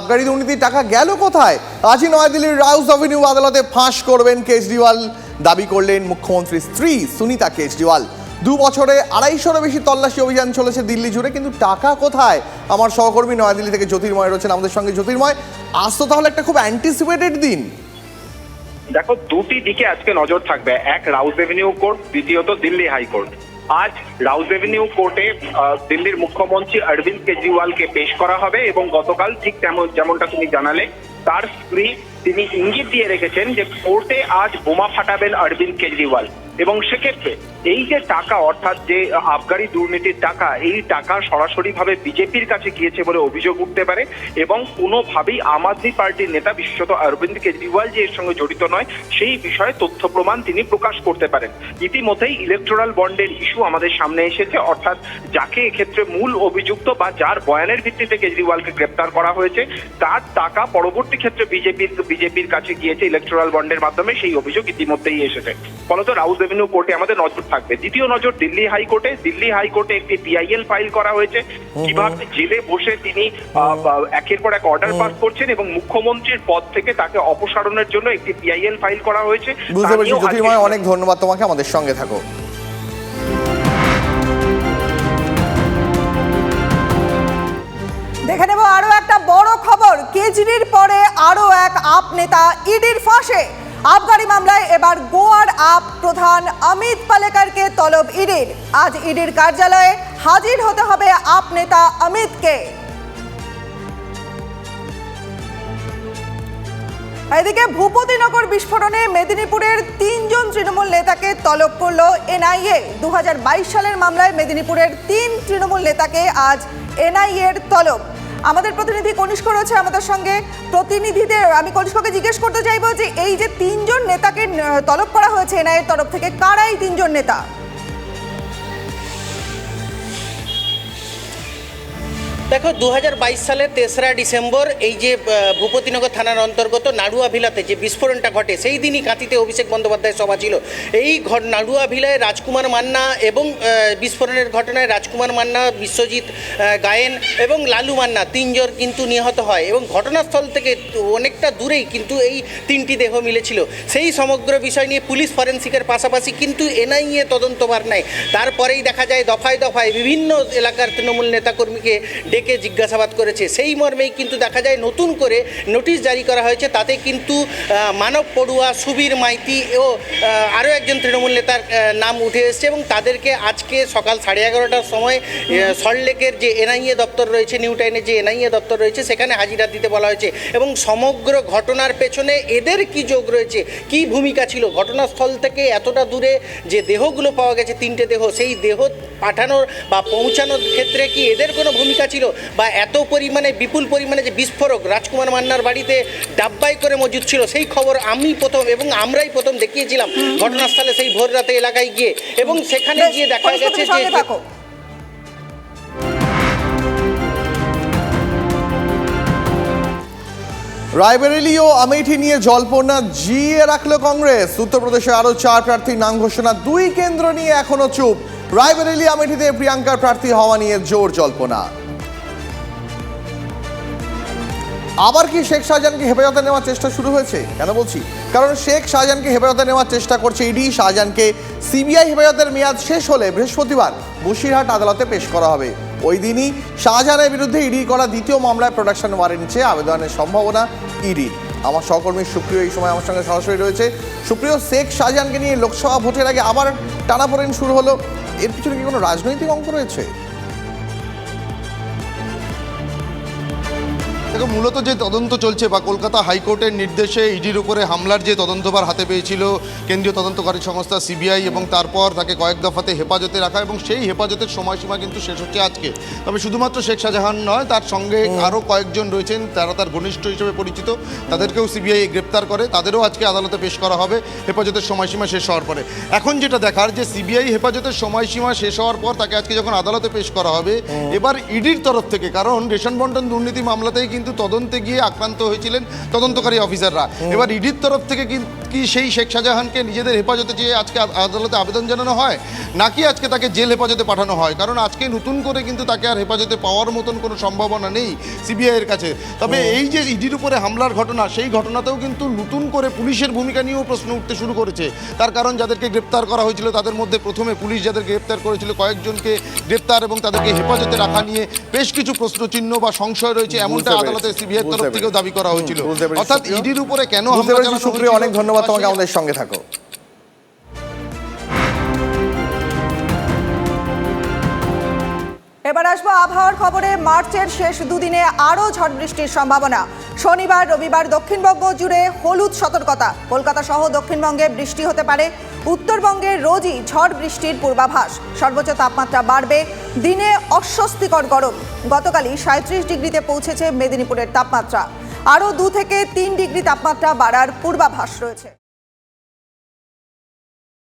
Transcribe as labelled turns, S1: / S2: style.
S1: আবগারি দুর্নীতির টাকা গেল কোথায়? আজই নয়াদিল্লির রাউস অভিনিউ আদালতে ফাঁস করবেন কেজরিওয়াল। দাবি করলেন মুখ্যমন্ত্রীর স্ত্রী সুনিতা কেজরিওয়াল। দু বছরে আড়াইশোরও বেশি তল্লাশি অভিযান চলেছে দিল্লি জুড়ে, কিন্তু টাকা কোথায়? আমার সহকর্মী নয়াদিল্লি থেকে জ্যোতির্ময় রয়েছেন আমাদের সঙ্গে। জ্যোতির্ময়, আজ তো তাহলে একটা খুব অ্যান্টিসিপেটেড দিন।
S2: দেখো, দুটি দিকে আজকে নজর থাকবে। এক রাউস এভিনিউ কোর্ট, দ্বিতীয়ত দিল্লি হাইকোর্ট। আজ রাউজ এভিনিউ কোর্টে দিল্লির মুখ্যমন্ত্রী অরবিন্দ কেজরিওয়ালকে পেশ করা হবে এবং গতকাল ঠিক তেমন যেমনটা তুমি জানালে, তার স্ত্রী তিনি ইঙ্গিত দিয়ে রেখেছেন যে কোর্টে আজ বোমা ফাটাবেন অরবিন্দ কেজরিওয়াল। এবং সেক্ষেত্রে এই যে টাকা, অর্থাৎ যে আবগারি দুর্নীতির টাকা, এই টাকা সরাসরি ভাবে বিজেপির কাছে গিয়েছে বলে অভিযোগ উঠতে পারে এবং কোনোভাবেই আম আদমি পার্টির নেতা, বিশেষত অরবিন্দ কেজরিওয়াল যে এর সঙ্গে জড়িত নয়, সেই বিষয়ে তথ্য প্রমাণ তিনি প্রকাশ করতে পারেন। ইতিমধ্যেই ইলেকট্রাল বন্ডের ইস্যু আমাদের সামনে এসেছে, অর্থাৎ যাকে এক্ষেত্রে মূল অভিযুক্ত বা যার বয়ানের ভিত্তিতে কেজরিওয়ালকে গ্রেপ্তার করা হয়েছে, তার টাকা পরবর্তী ক্ষেত্রে বিজেপির বিজেপির কাছে গিয়েছে ইলেকট্রাল বন্ডের মাধ্যমে সেই অভিযোগ ইতিমধ্যেই এসেছে। ফলত রাউস এভিনিউ কোর্টে আমাদের নজর থাকবে। দ্বিতীয় নজর দিল্লি হাইকোর্টে। দিল্লি হাইকোর্টে একটি পিআইএল ফাইল করা হয়েছে। কীভাবে জেলে বসে তিনি একের পর এক অর্ডার পাস করছেন এবং মুখ্যমন্ত্রীর পদ থেকে তাকে অপসারণের জন্য একটি পিআইএল ফাইল করা হয়েছে।
S1: বুঝতে পেরেছি। জ্যোতির্ময় অনেক ধন্যবাদ তোমাকে। আমাদের সঙ্গে থাকো।
S3: দেখে নেব আরও কেজরির পরে আরও এক আপ নেতা ইডির ফাঁসে। আবগারি মামলায় এবার গোয়ার আপ প্রধান অমিত পালেকারকে তলব ইডির। আজ ইডির কার্যালয়ে হাজির হতে হবে আপ নেতা অমিতকে। এদিকে ভূপতিনগর বিস্ফোরণে মেদিনীপুরের তিনজন তৃণমূল নেতাকে তলব করল এনআইএ। দু হাজার বাইশ সালের মামলায় মেদিনীপুরের তিন তৃণমূল নেতাকে আজ এনআইএ এর তলব। আমাদের প্রতিনিধি কনিষ্ক রয়েছে আমাদের সঙ্গে। প্রতিনিধিদের আমি কনিষ্ককে জিজ্ঞেস করতে চাইব যে এই যে তিনজন নেতাকে তলব করা হয়েছে এনআইএর তরফ থেকে কারা এই তিনজন নেতা?
S4: দেখো দু হাজার বাইশ সালের তেসরা ডিসেম্বর এই যে ভূপতিনগর থানার অন্তর্গত নাড়ুয়া ভিলাতে যে বিস্ফোরণটা ঘটে, সেই দিনই কাঁথিতে অভিষেক বন্দ্যোপাধ্যায় সভা ছিল। এই নাড়ুয়া ভিলায় রাজকুমার মান্না এবং বিস্ফোরণের ঘটনায় রাজকুমার মান্না, বিশ্বজিৎ গায়েন এবং লালু মান্না তিনজন কিন্তু নিহত হয় এবং ঘটনাস্থল থেকে অনেকটা দূরেই কিন্তু এই তিনটি দেহ মিলেছিল। সেই সমগ্র বিষয় নিয়ে পুলিশ ফরেন্সিকের পাশাপাশি কিন্তু এনআইএ তদন্তভার নেয় তারপরেই দেখা যায়, দফায় দফায় বিভিন্ন এলাকার তৃণমূল নেতাকর্মীকে ডেকে জিজ্ঞাসাবাদ করেছে। সেই মর্মেই কিন্তু দেখা যায় নতুন করে নোটিশ জারি করা হয়েছে। তাতে কিন্তু মানব পড়ুয়া সুবীর মাইতি ও আরও একজন তৃণমূল নেতার নাম উঠে এসেছে এবং তাদেরকে আজকে সকাল সাড়ে এগারোটার সময় সল্টলেকের যে এনআইএ দপ্তর রয়েছে নিউ টাইনের যে এনআইএ দপ্তর রয়েছে, সেখানে হাজিরা দিতে বলা হয়েছে এবং সমগ্র ঘটনার পেছনে এদের কি যোগ রয়েছে, কি ভূমিকা ছিল, ঘটনাস্থল থেকে এতটা দূরে যে দেহগুলো পাওয়া গেছে, তিনটে দেহ, সেই দেহ পাঠানোর বা পৌঁছানোর ক্ষেত্রে কি এদের কোনো ভূমিকা ছিল? বা এত পরিমাণে বিপুল পরিমাণে যে বিস্ফোরক রাজকুমার মান্নার বাড়িতে ডাব্বাই করে মজুদ ছিল সেই খবর আমি প্রথম এবং আমরাই প্রথম দেখিয়েছিলাম ঘটনাস্থলে সেই ভোর রাতে এলাকায় গিয়ে। এবং সেখানে গিয়ে দেখা গেছে যে
S1: রায়বেরেলি ও আমেঠি নিয়ে জল্পনা জিয়ে রাখল কংগ্রেস। উত্তরপ্রদেশে আরও চার প্রার্থীর নাম ঘোষণা দুই কেন্দ্র নিয়ে এখনও চুপ। রায়বেরেলি আমেঠিতে প্রিয়াঙ্কার প্রার্থী হওয়া নিয়ে জোর জল্পনা। আবার কি শেখ শাহজাহানকে হেফাজতে নেওয়ার চেষ্টা শুরু হয়েছে? কেন বলছি? কারণ শেখ শাহজাহানকে হেফাজতে নেওয়ার চেষ্টা করছে ইডি, শাহজাহানকে সিবিআই হেফাজতের মেয়াদ শেষ হলে বৃহস্পতিবার বসিরহাট আদালতে পেশ করা হবে। ওই দিনই শাহজাহানের বিরুদ্ধে ইডি করা দ্বিতীয় মামলায় প্রোডাকশন ওয়ারেন্ট চেয়ে আবেদনের সম্ভাবনা ইডি। আমার সহকর্মী সুপ্রিয় এই সময় আমার সঙ্গে সরাসরি রয়েছে। সুপ্রিয়, শেখ শাহজাহানকে নিয়ে লোকসভা ভোটের আগে আবার টানাপোড়েন শুরু হলো। এর পিছনে কি কোনো রাজনৈতিক অঙ্ক রয়েছে?
S5: দেখো মূলত যে তদন্ত চলছে বা কলকাতা হাইকোর্টের নির্দেশে ইডির উপরে হামলার যে তদন্তভার হাতে পেয়েছিল কেন্দ্রীয় তদন্তকারী সংস্থা সিবিআই এবং তারপর তাকে কয়েক দফাতে হেফাজতে রাখা এবং সেই হেফাজতের সময়সীমা কিন্তু শেষ হচ্ছে আজকে। তবে শুধুমাত্র শেখ শাহজাহান নয় তার সঙ্গে আরও কয়েকজন রয়েছেন তারা তার ঘনিষ্ঠ হিসেবে পরিচিত। তাদেরকেও সিবিআই গ্রেপ্তার করে তাদেরও আজকে আদালতে পেশ করা হবে হেফাজতের সময়সীমা শেষ হওয়ার পরে। এখন যেটা দেখার যে সিবিআই হেফাজতের সময়সীমা শেষ হওয়ার পর তাকে আজকে যখন আদালতে পেশ করা হবে এবার ইডির তরফ থেকে কারণ রেশন বন্টন দুর্নীতি মামলাতেই কিন্তু কিন্তু তদন্তে গিয়ে আক্রান্ত হয়েছিলেন তদন্তকারী অফিসাররা। এবার ইডির তরফ থেকে কি সেই শেখ শাহজাহানকে নিজেদের হেফাজতে চেয়ে আজকে আদালতে আবেদন জানানো হয় নাকি আজকে তাকে জেল হেফাজতে পাঠানো হয়? কারণ আজকে নতুন করে কিন্তু তাকে আর হেফাজতে পাওয়ার মতন কোনো সম্ভাবনা নেই সিবিআইয়ের কাছে। তবে এই যে ইডির উপরে হামলার ঘটনা সেই ঘটনাতেও কিন্তু নতুন করে পুলিশের ভূমিকা নিয়েও প্রশ্ন উঠতে শুরু করেছে। তার কারণ যাদেরকে গ্রেপ্তার করা হয়েছিল তাদের মধ্যে প্রথমে পুলিশ যাদের গ্রেপ্তার করেছিল কয়েকজনকে গ্রেপ্তার এবং তাদেরকে হেফাজতে রাখা নিয়ে বেশ কিছু প্রশ্নচিহ্ন বা সংশয় রয়েছে এমনটা আদালতে
S1: পেরেছি,
S5: সিবিআই তরফ থেকেও দাবি করা হয়েছিল। অর্থাৎ। ইডির উপরে কেন
S1: সুপ্রিয় অনেক ধন্যবাদ তোমাকে আমাদের সঙ্গে থাকো।
S3: এবার আসব আবহাওয়ার খবরে। মার্চের শেষ দুদিনে আরও ঝড় বৃষ্টির সম্ভাবনা। শনিবার, রবিবার দক্ষিণবঙ্গ জুড়ে হলুদ সতর্কতা। কলকাতা সহ দক্ষিণবঙ্গে বৃষ্টি হতে পারে। উত্তরবঙ্গে রোজই ঝড় বৃষ্টির পূর্বাভাস। সর্বোচ্চ তাপমাত্রা বাড়বে। দিনে অস্বস্তিকর গরম। গতকালই সাঁত্রিশ ডিগ্রিতে পৌঁছেছে মেদিনীপুরের তাপমাত্রা। আরও দু থেকে তিন ডিগ্রি তাপমাত্রা বাড়ার পূর্বাভাস রয়েছে।